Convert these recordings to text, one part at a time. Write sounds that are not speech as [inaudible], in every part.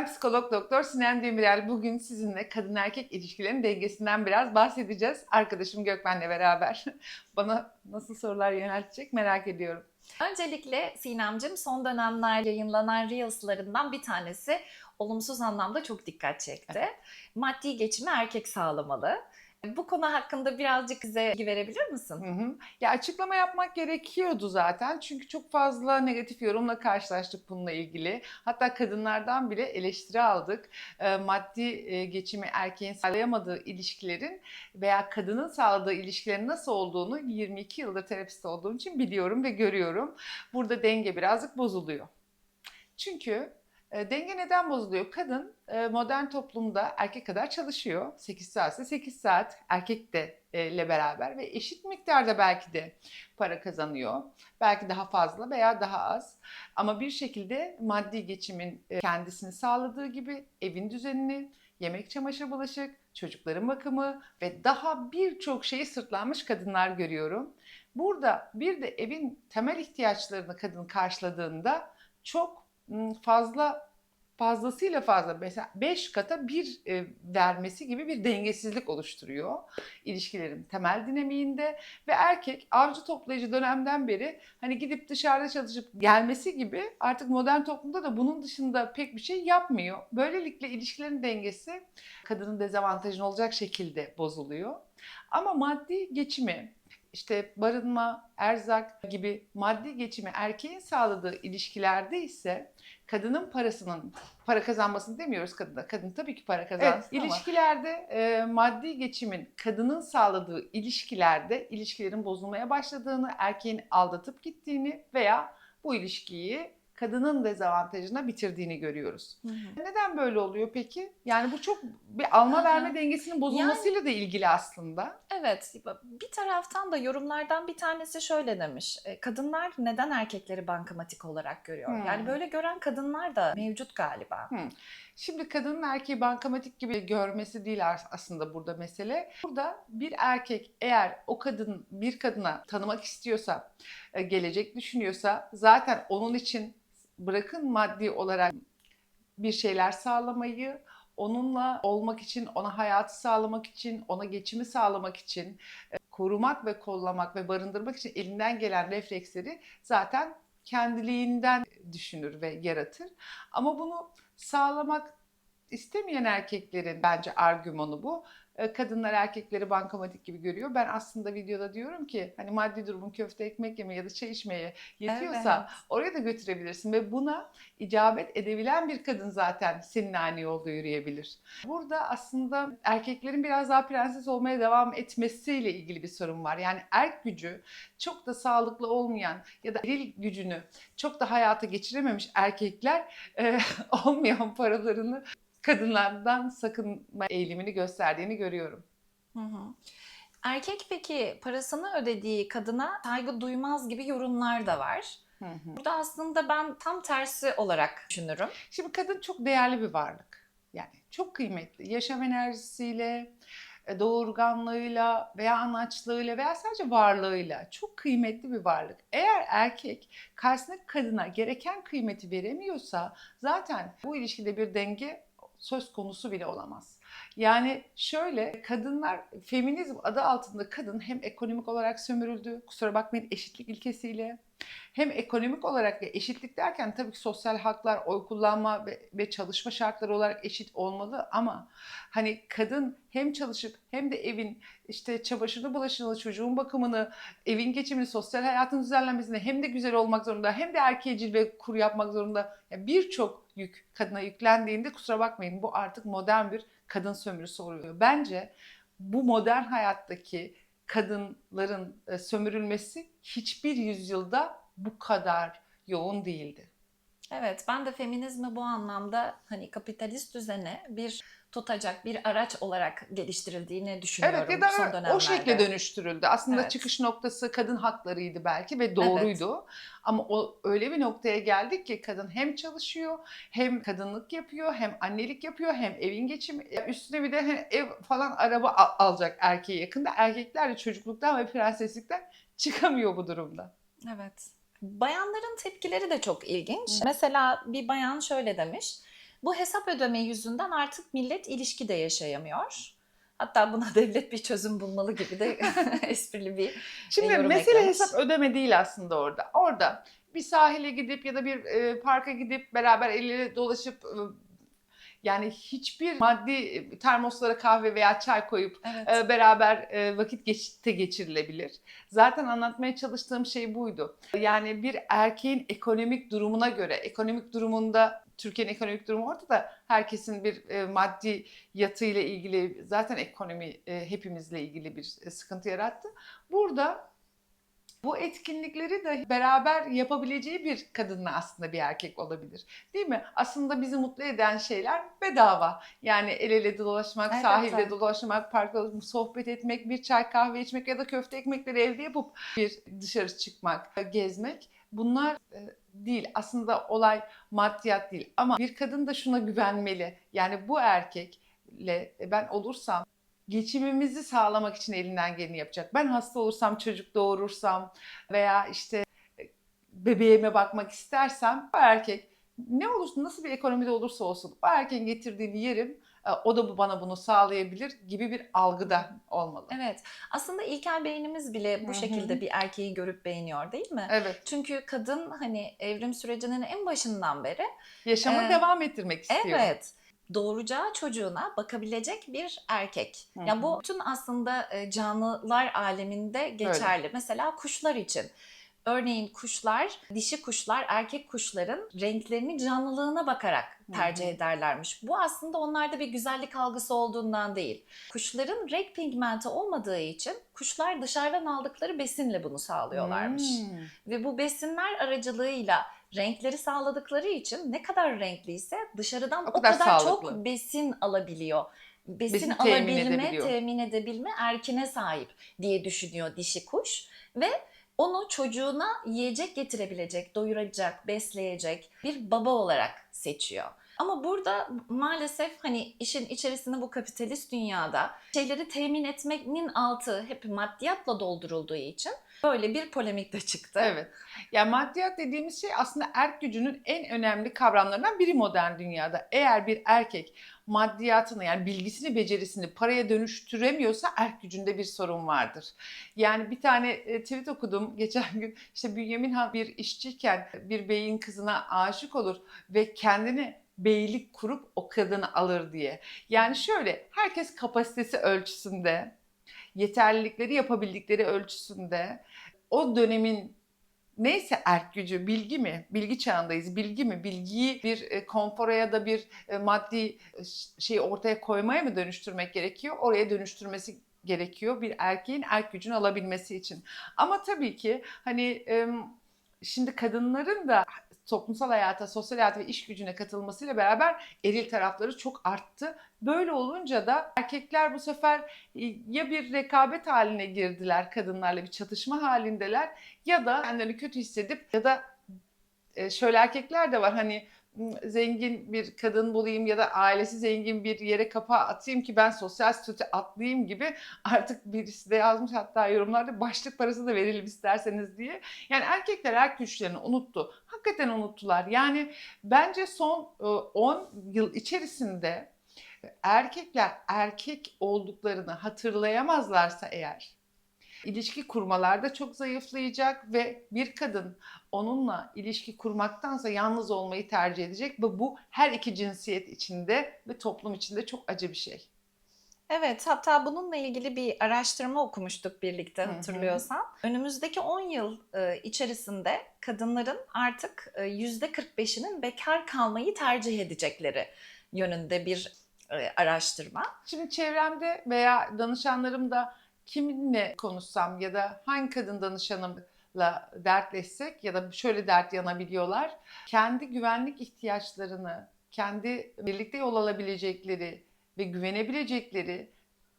Ben psikolog doktor Sinem Demirel. Bugün sizinle kadın erkek ilişkilerinin dengesinden biraz bahsedeceğiz. Arkadaşım Gökmen'le beraber. [laughs] Bana nasıl sorular yöneltecek merak ediyorum. Öncelikle Sinemcim son dönemler yayınlanan Reels'larından bir tanesi olumsuz anlamda çok dikkat çekti. [laughs] Maddi geçimi erkek sağlamalı. Bu konu hakkında birazcık bize bilgi verebilir misin? Hı hı. Ya açıklama yapmak gerekiyordu zaten. Çünkü çok fazla negatif yorumla karşılaştık bununla ilgili. Hatta kadınlardan bile eleştiri aldık. Ee, maddi e, geçimi erkeğin sağlayamadığı ilişkilerin veya kadının sağladığı ilişkilerin nasıl olduğunu 22 yıldır terapist olduğum için biliyorum ve görüyorum. Burada denge birazcık bozuluyor. Çünkü e, denge neden bozuluyor? Kadın e, modern toplumda erkek kadar çalışıyor. 8 saatse 8 saat erkek de e, ile beraber ve eşit miktarda belki de para kazanıyor. Belki daha fazla veya daha az. Ama bir şekilde maddi geçimin e, kendisini sağladığı gibi evin düzenini, yemek, çamaşır, bulaşık, çocukların bakımı ve daha birçok şeyi sırtlanmış kadınlar görüyorum. Burada bir de evin temel ihtiyaçlarını kadın karşıladığında çok fazla fazlasıyla fazla mesela 5 kata bir e, vermesi gibi bir dengesizlik oluşturuyor ilişkilerin temel dinamiğinde ve erkek avcı toplayıcı dönemden beri hani gidip dışarıda çalışıp gelmesi gibi artık modern toplumda da bunun dışında pek bir şey yapmıyor. Böylelikle ilişkilerin dengesi kadının dezavantajına olacak şekilde bozuluyor. Ama maddi geçimi işte barınma, erzak gibi maddi geçimi erkeğin sağladığı ilişkilerde ise kadının parasının para kazanmasını demiyoruz kadına. Kadın tabii ki para kazansın Evet, ama ilişkilerde e, maddi geçimin kadının sağladığı ilişkilerde ilişkilerin bozulmaya başladığını, erkeğin aldatıp gittiğini veya bu ilişkiyi kadının dezavantajına bitirdiğini görüyoruz. Neden böyle oluyor peki? Yani bu çok bir alma Aha. verme dengesinin bozulmasıyla da ilgili aslında. Evet, bir taraftan da yorumlardan bir tanesi şöyle demiş. "E, Kadınlar neden erkekleri bankamatik olarak görüyor? Hmm. Yani böyle gören kadınlar da mevcut galiba. Şimdi kadının erkeği bankamatik gibi görmesi değil as- aslında burada mesele. Burada bir erkek eğer o kadın bir kadına tanımak istiyorsa, e, gelecek düşünüyorsa zaten onun için bırakın maddi olarak bir şeyler sağlamayı, onunla olmak için, ona hayatı sağlamak için, ona geçimi sağlamak için, e, korumak ve kollamak ve barındırmak için elinden gelen refleksleri zaten kendiliğinden düşünür ve yaratır. Ama bunu sağlamak istemeyen erkeklerin bence argümanı bu. E, Kadınlar erkekleri bankamatik gibi görüyor. Ben aslında videoda diyorum ki hani maddi durumun köfte ekmek yemeye ya da çay içmeye yetiyorsa Evet. oraya da götürebilirsin ve buna icabet edebilen bir kadın zaten senin aynı yolda yürüyebilir. Burada aslında erkeklerin biraz daha prenses olmaya devam etmesiyle ilgili bir sorun var. Yani erk gücü çok da sağlıklı olmayan ya da eril gücünü çok da hayata geçirememiş erkekler e, [laughs] olmayan paralarını kadınlardan sakınma eğilimini gösterdiğini görüyorum. Hı hı. Erkek peki parasını ödediği kadına saygı duymaz gibi yorumlar da var. Hı hı. Burada aslında ben tam tersi olarak düşünürüm. Şimdi kadın çok değerli bir varlık. Yani çok kıymetli. Yaşam enerjisiyle, e, doğurganlığıyla veya anaçlığıyla veya sadece varlığıyla çok kıymetli bir varlık. Eğer erkek karşısındaki kadına gereken kıymeti veremiyorsa zaten bu ilişkide bir denge söz konusu bile olamaz. Yani şöyle kadınlar feminizm adı altında kadın hem ekonomik olarak sömürüldü. Kusura bakmayın eşitlik ilkesiyle hem ekonomik olarak ve eşitlik derken tabii ki sosyal haklar, oy kullanma ve, ve çalışma şartları olarak eşit olmalı ama hani kadın hem çalışıp hem de evin işte çamaşırını, bulaşığını, çocuğun bakımını, evin geçimini, sosyal hayatın düzenlenmesini hem de güzel olmak zorunda hem de erkeğe cilve kur yapmak zorunda. Yani birçok yük kadına yüklendiğinde kusura bakmayın bu artık modern bir kadın sömürüsü oluyor. Bence bu modern hayattaki kadınların e, sömürülmesi hiçbir yüzyılda bu kadar yoğun değildi. Evet, ben de feminizmi bu anlamda hani kapitalist düzene bir tutacak bir araç olarak geliştirildiğini düşünüyorum Evet ya da son o dönemlerde. şekle dönüştürüldü. Aslında Evet. çıkış noktası kadın haklarıydı belki ve doğruydu. Ama o öyle bir noktaya geldik ki kadın hem çalışıyor, hem kadınlık yapıyor, hem annelik yapıyor, hem evin geçimi üstüne bir de hani ev falan araba al- alacak erkeğe yakında. Erkekler de çocukluktan ve prenseslikten [laughs] çıkamıyor bu durumda. Evet. Bayanların tepkileri de çok ilginç. Mesela bir bayan şöyle demiş. Bu hesap ödeme yüzünden artık millet ilişki de yaşayamıyor. Hatta buna [laughs] devlet bir çözüm bulmalı gibi de [laughs] esprili bir Şimdi yorum mesele eklemiş. hesap ödeme değil aslında orada. Orada bir sahile gidip ya da bir e, parka gidip beraber el ele dolaşıp e, yani hiçbir maddi e, termoslara kahve veya çay koyup evet. e, beraber e, vakit geç, de geçirilebilir. Zaten anlatmaya çalıştığım şey buydu. Yani bir erkeğin ekonomik durumuna göre, ekonomik durumunda Türkiye'nin ekonomik durumu ortada. Herkesin bir e, maddi yatıyla ilgili zaten ekonomi e, hepimizle ilgili bir e, sıkıntı yarattı. Burada bu etkinlikleri de beraber yapabileceği bir kadınla aslında bir erkek olabilir. Değil mi? Aslında bizi mutlu eden şeyler bedava. Yani el ele dolaşmak, Evet, sahilde evet. dolaşmak, parkta dolaşmak, sohbet etmek, bir çay kahve içmek ya da köfte ekmekleri evde yapıp bir dışarı çıkmak, gezmek. Bunlar e, değil. Aslında olay maddiyat değil. Ama bir kadın da şuna güvenmeli. Yani bu erkekle ben olursam geçimimizi sağlamak için elinden geleni yapacak. Ben hasta olursam, çocuk doğurursam veya işte e, bebeğime bakmak istersem o erkek ne olursa nasıl bir ekonomide olursa olsun o erkeğin getirdiğini yerim. E, O da bu bana bunu sağlayabilir gibi bir algıda olmalı. Evet. Aslında ilkel beynimiz bile bu şekilde bir erkeği görüp beğeniyor değil mi? Evet. Çünkü kadın hani evrim sürecinin en başından beri Yaşamı Ee, devam ettirmek istiyor. evet doğuracağı çocuğuna bakabilecek bir erkek. Hı Ya hı. bu bütün aslında e, canlılar aleminde geçerli. Mesela kuşlar için. Örneğin kuşlar, dişi kuşlar erkek kuşların renklerini canlılığına bakarak tercih Hı hı. ederlermiş. Bu aslında onlarda bir güzellik algısı olduğundan değil. Kuşların renk pigmenti olmadığı için kuşlar dışarıdan aldıkları besinle bunu sağlıyorlarmış. Hmm. Ve bu besinler aracılığıyla renkleri sağladıkları için ne kadar renkliyse dışarıdan O o kadar kadar, sağlıklı. çok besin alabiliyor. Besin, Besin temin alabilme, edebiliyor. temin edebilme erkine sahip diye düşünüyor dişi kuş ve onu çocuğuna yiyecek getirebilecek, doyuracak, besleyecek bir baba olarak seçiyor. Ama burada maalesef hani işin içerisinde bu kapitalist dünyada şeyleri temin etmenin altı hep maddiyatla doldurulduğu için böyle bir polemik de çıktı. Evet. Ya maddiyat dediğimiz şey aslında erk gücünün en önemli kavramlarından biri modern dünyada. Eğer bir erkek maddiyatını yani bilgisini, becerisini paraya dönüştüremiyorsa erk gücünde bir sorun vardır. Yani bir tane e, tweet okudum [laughs] geçen gün. İşte Bünyamin Han bir işçiyken bir beyin kızına aşık olur ve kendini beylik kurup o kadını alır diye. Yani şöyle herkes kapasitesi ölçüsünde, yeterlilikleri yapabildikleri ölçüsünde o dönemin neyse erk gücü, bilgi mi? Bilgi çağındayız. Bilgi mi? Bilgiyi bir e, konfora ya da bir e, maddi e, şeyi ortaya koymaya mı dönüştürmek gerekiyor? Oraya dönüştürmesi gerekiyor bir erkeğin erk gücünü alabilmesi için. Ama tabii ki hani şimdi kadınların da toplumsal hayata, sosyal hayata ve iş gücüne katılmasıyla beraber eril tarafları çok arttı. Böyle olunca da erkekler bu sefer e, ya bir rekabet haline girdiler kadınlarla bir çatışma halindeler ya da kendilerini kötü hissedip ya da e, şöyle erkekler de var hani zengin bir kadın bulayım ya da ailesi zengin bir yere kapağı atayım ki ben sosyal statü atlayayım gibi artık birisi de yazmış hatta yorumlarda başlık parası da verelim isterseniz diye. Yani erkekler erkek güçlerini unuttu. Hakikaten unuttular. Yani bence son e, 10 yıl içerisinde erkekler erkek olduklarını hatırlayamazlarsa eğer ilişki kurmalarda çok zayıflayacak ve bir kadın onunla ilişki kurmaktansa yalnız olmayı tercih edecek ve bu her iki cinsiyet içinde ve toplum içinde çok acı bir şey. Evet, hatta bununla ilgili bir araştırma okumuştuk birlikte Hı hı. hatırlıyorsan. Önümüzdeki 10 yıl e, içerisinde kadınların artık e, %45'inin bekar kalmayı tercih edecekleri yönünde bir e, araştırma. Şimdi çevremde veya danışanlarımda kiminle konuşsam ya da hangi kadın danışanımla dertleşsek ya da şöyle dert yanabiliyorlar. Kendi güvenlik ihtiyaçlarını, kendi birlikte yol alabilecekleri ve güvenebilecekleri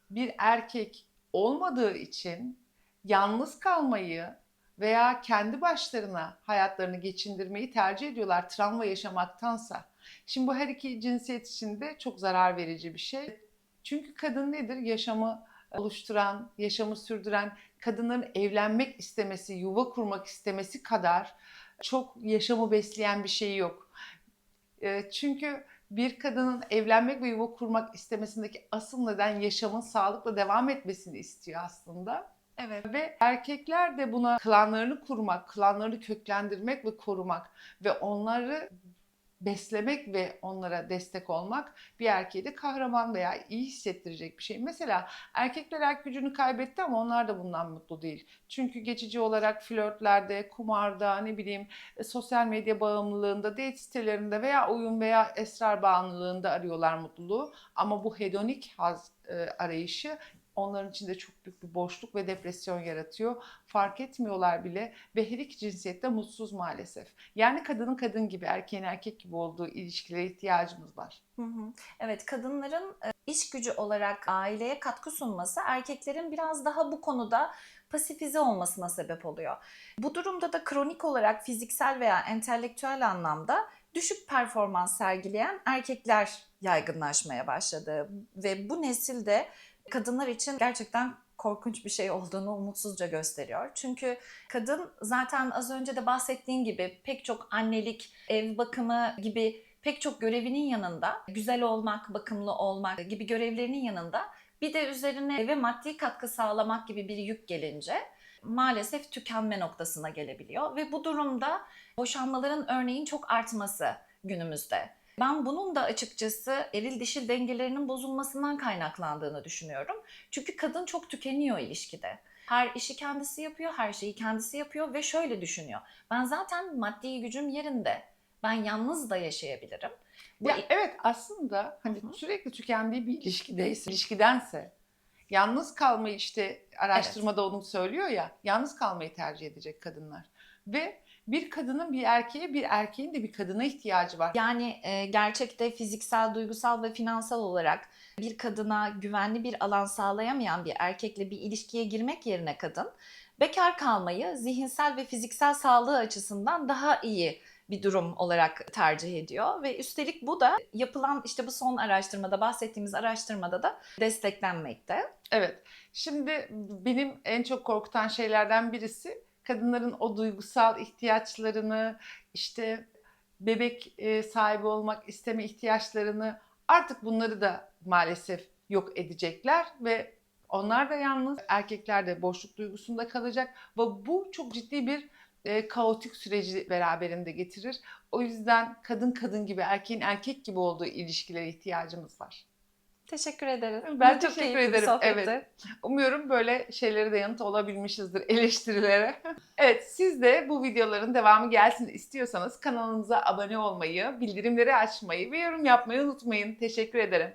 bir erkek olmadığı için yalnız kalmayı veya kendi başlarına hayatlarını geçindirmeyi tercih ediyorlar travma yaşamaktansa. Şimdi bu her iki cinsiyet için de çok zarar verici bir şey. Çünkü kadın nedir? Yaşamı oluşturan, yaşamı sürdüren, kadınların evlenmek istemesi, yuva kurmak istemesi kadar çok yaşamı besleyen bir şey yok. E, Çünkü bir kadının evlenmek ve yuva kurmak istemesindeki asıl neden yaşamın sağlıkla devam etmesini istiyor aslında. Evet. Ve erkekler de buna klanlarını kurmak, klanlarını köklendirmek ve korumak ve onları beslemek ve onlara destek olmak bir erkeği de kahraman veya iyi hissettirecek bir şey. Mesela erkekler erkek gücünü kaybetti ama onlar da bundan mutlu değil. Çünkü geçici olarak flörtlerde, kumarda, ne bileyim e, sosyal medya bağımlılığında, date sitelerinde veya oyun veya esrar bağımlılığında arıyorlar mutluluğu. Ama bu hedonik haz e, arayışı onların içinde çok büyük bir boşluk ve depresyon yaratıyor. Fark etmiyorlar bile ve her iki cinsiyette mutsuz maalesef. Yani kadının kadın gibi, erkeğin erkek gibi olduğu ilişkilere ihtiyacımız var. Evet, kadınların e, iş gücü olarak aileye katkı sunması erkeklerin biraz daha bu konuda pasifize olmasına sebep oluyor. Bu durumda da kronik olarak fiziksel veya entelektüel anlamda düşük performans sergileyen erkekler yaygınlaşmaya başladı ve bu nesilde kadınlar için gerçekten korkunç bir şey olduğunu umutsuzca gösteriyor. Çünkü kadın zaten az önce de bahsettiğin gibi pek çok annelik, ev bakımı gibi pek çok görevinin yanında güzel olmak, bakımlı olmak gibi görevlerinin yanında bir de üzerine eve maddi katkı sağlamak gibi bir yük gelince maalesef tükenme noktasına gelebiliyor ve bu durumda boşanmaların örneğin çok artması günümüzde. Ben bunun da açıkçası eril dişil dengelerinin bozulmasından kaynaklandığını düşünüyorum. Çünkü kadın çok tükeniyor ilişkide. Her işi kendisi yapıyor, her şeyi kendisi yapıyor ve şöyle düşünüyor. Ben zaten maddi gücüm yerinde. Ben yalnız da yaşayabilirim. Bu Ya evet aslında hani Hı sürekli tükendiği bir ilişkideyse, ilişkidense yalnız kalmayı işte araştırmada onu söylüyor ya, yalnız kalmayı tercih edecek kadınlar. Ve bir kadının bir erkeğe, bir erkeğin de bir kadına ihtiyacı var. Yani e, gerçekte fiziksel, duygusal ve finansal olarak bir kadına güvenli bir alan sağlayamayan bir erkekle bir ilişkiye girmek yerine kadın bekar kalmayı zihinsel ve fiziksel sağlığı açısından daha iyi bir durum olarak tercih ediyor ve üstelik bu da yapılan işte bu son araştırmada bahsettiğimiz araştırmada da desteklenmekte. Evet. Şimdi benim en çok korkutan şeylerden birisi kadınların o duygusal ihtiyaçlarını, işte bebek e, sahibi olmak isteme ihtiyaçlarını artık bunları da maalesef yok edecekler ve onlar da yalnız, erkekler de boşluk duygusunda kalacak ve bu çok ciddi bir e, kaotik süreci beraberinde getirir. O yüzden kadın kadın gibi, erkeğin erkek gibi olduğu ilişkilere ihtiyacımız var. Teşekkür ederim. Ben Çok teşekkür ederim. sohbetti. Evet. Umuyorum böyle şeylere de yanıt olabilmişizdir [laughs] eleştirilere. evet siz de bu videoların devamı gelsin istiyorsanız kanalımıza abone olmayı, bildirimleri açmayı ve yorum yapmayı unutmayın. Teşekkür ederim.